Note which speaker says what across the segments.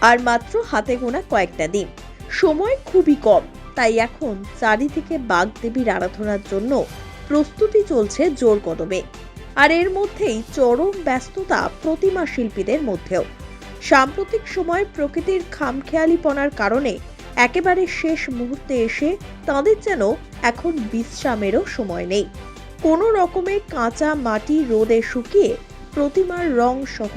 Speaker 1: আর মাত্র হাতে গোনা কয়েকটা দিন। সময় খুবই কম, তাই এখন চারিদিকে বাগদেবীর আরাধনার জন্য প্রস্তুতি চলছে জোর কদমে। আর এর মধ্যেই চরম ব্যস্ততা প্রতিমা শিল্পীদের মধ্যেও। সাম্প্রতিক সময় প্রকৃতির খামখেয়ালিপনার কারণে একেবারে শেষ মুহূর্তে এসে তাদের যেন এখন বিশ্রামেরও সময় নেই। কোনো রকমে কাঁচা মাটি রোদে শুকিয়ে প্রতিমার রং সহ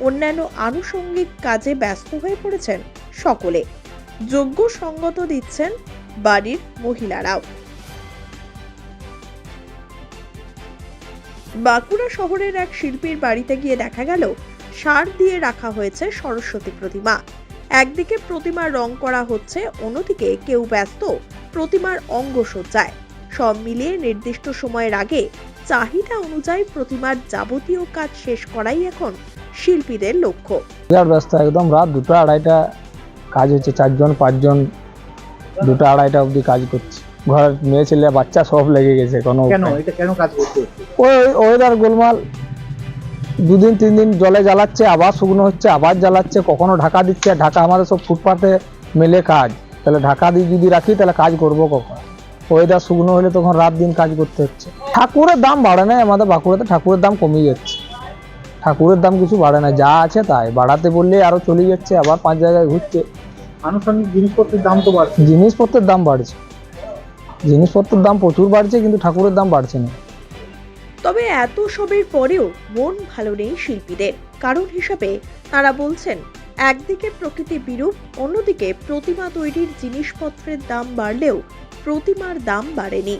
Speaker 1: অন্যান্য আনুষঙ্গিক কাজে ব্যস্ত হয়ে পড়েছেন সকলে। যোগ্য সঙ্গত দিচ্ছেন বাড়ির মহিলারাও। বাঁকুড়া শহরের এক শিল্পীর বাড়িতে গিয়ে দেখা গেল, সার দিয়ে রাখা হয়েছে সরস্বতী প্রতিমা। একদিকে প্রতিমার রং করা হচ্ছে, অন্যদিকে কেউ ব্যস্ত প্রতিমার অঙ্গ সজ্জায়। সব মিলিয়ে নির্দিষ্ট সময়ের আগে চাহিদা অনুযায়ী প্রতিমার যাবতীয় কাজ শেষ করাই এখন শিল্পীদের লক্ষ্য।
Speaker 2: বিরাট ব্যস্ত একদম রাত দুটো আড়াইটা কাজ হচ্ছে চারজন পাঁচজন দুটো আড়াইটা অবধি কাজ করছে। ঘরের মেয়ে ছেলে বাচ্চা সব লেগে গেছে কোনো
Speaker 3: কেন? এটা কেন কাজ করতে
Speaker 2: ওই ওয়েদার গোলমাল। দুদিন তিন দিন জলে জ্বালাচ্ছে আবার শুকনো হচ্ছে আবার জ্বালাচ্ছে কখনো ঢাকা দিচ্ছে ঢাকা আমাদের সব ফুটপাতে মেলে কাজ। তাহলে ঢাকা দিয়ে যদি রাখি তাহলে কাজ করব কখন? ওয়েদার শুকনো হলে তখন রাত দিন কাজ করতে হচ্ছে। ঠাকুরের দাম বাড়ে না আমাদের বাঁকুড়াতে ঠাকুরের দাম কমে যাচ্ছে। ঠাকুরের দাম কিছু বাড়ে না যা আছে তাই। বাড়াতে বললে আরও চলে যাচ্ছে আবার পাঁচ জায়গায় ঘুরছে।
Speaker 3: আনুষঙ্গিক জিনিসপত্রের দাম তো বাড়ছে।
Speaker 2: জিনিসপত্রের দাম বাড়ছে। জিনিসপত্রের দাম প্রচুর বাড়ছে কিন্তু ঠাকুরের দাম বাড়ছে না।
Speaker 1: তবে এত সবের পরেও মন ভালো নেই শিল্পীদের। কারণ হিসাবে তারা বলছেন একদিকে প্রকৃতি বিরূপ অন্যদিকে প্রতিমা তৈরির জিনিসপত্রের দাম বাড়লেও প্রতিমার দাম বাড়েনি।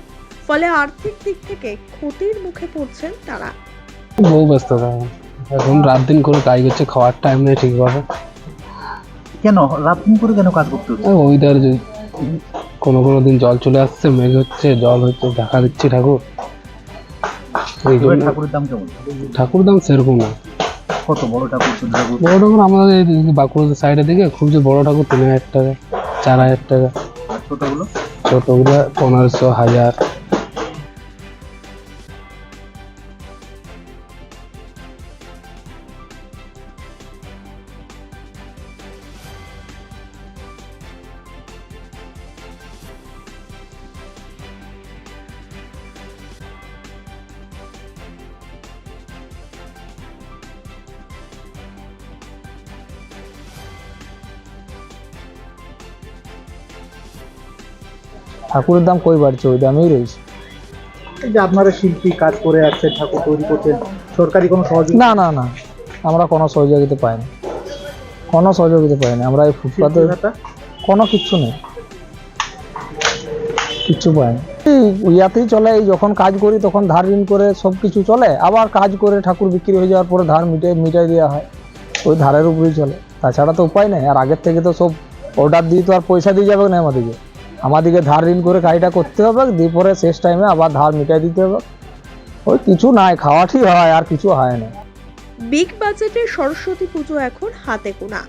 Speaker 1: ফলে আর্থিক দিক থেকে ক্ষতির মুখে পড়ছেন তারা।
Speaker 4: বহু ব্যস্ততা। এখন রাত দিন করে কাজ করছে খাওয়ার টাইম নেই ঠিকভাবে।
Speaker 3: কেন? রাত দিন করে কেন কাজ করতে হচ্ছে?
Speaker 4: ওইদার কোনো কোনো দিন জল চলে আসছে মেঘ হচ্ছে জল হচ্ছে দেখা দিচ্ছে ঠাকুর। এই জন্য
Speaker 3: ঠাকুরের দাম কেমন?
Speaker 4: ঠাকুর দাম সেরকম না।
Speaker 3: কত বড় ঠাকুর ছোট ঠাকুর?
Speaker 4: বড় ঠাকুর আমাদের এই বাঁকুড়া সাইডের দিকে খুব যে বড় ঠাকুর তিন হাজার টাকা চার হাজার টাকা।
Speaker 3: ছোটগুলো?
Speaker 4: ছোটগুলো পনেরোশো হাজার।
Speaker 2: ঠাকুরের দাম কই বাড়ছে? ওই দামেই রয়েছে।
Speaker 3: এই যে আপনারা শিল্পী কাজ করে যাচ্ছেন ঠাকুর তৈরি করছেন সরকারি কোনো সহযোগিতা
Speaker 2: না না না। আমরা কোনো সহযোগিতা পাইনি কোনো সহযোগিতা পাইনি আমরা এই ফুটপাতে কোনো কিচ্ছু নেই। কিচ্ছু পাইনি এই ইয়াতেই চলে এই যখন কাজ করি তখন ধার ঋণ করে সব কিছু চলে। আবার কাজ করে ঠাকুর বিক্রি হয়ে যাওয়ার পরে ধার মিটে মিটাই দেওয়া হয়। ওই ধারের উপরেই চলে। তাছাড়া তো উপায় নেই। আর আগের থেকে তো সব অর্ডার দিয়ে তো আর পয়সা দিয়ে যাবে না আমাদেরকে। আমাদেরকে ধার ঋণ করে কাজটা করতে হবে, দিয়ে পরে শেষ টাইমে আবার ধার মিটাই দিতে হবে। ওই কিছু নাই, খাওয়াটি হয়, আর কিছু হয় না।
Speaker 1: বিগ বাজেটে সরস্বতী পুজো এখন হাতে গোনা।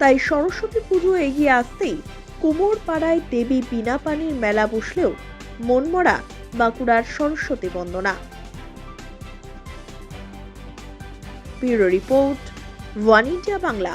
Speaker 1: তাই সরস্বতী পুজো এগিয়ে আসতেই কুমোর পাড়ায় দেবী বিনা পানির মেলা বসলেও মনমরা বাঁকুড়ার সরস্বতী বন্দনা। Bureau report, one India Bangla.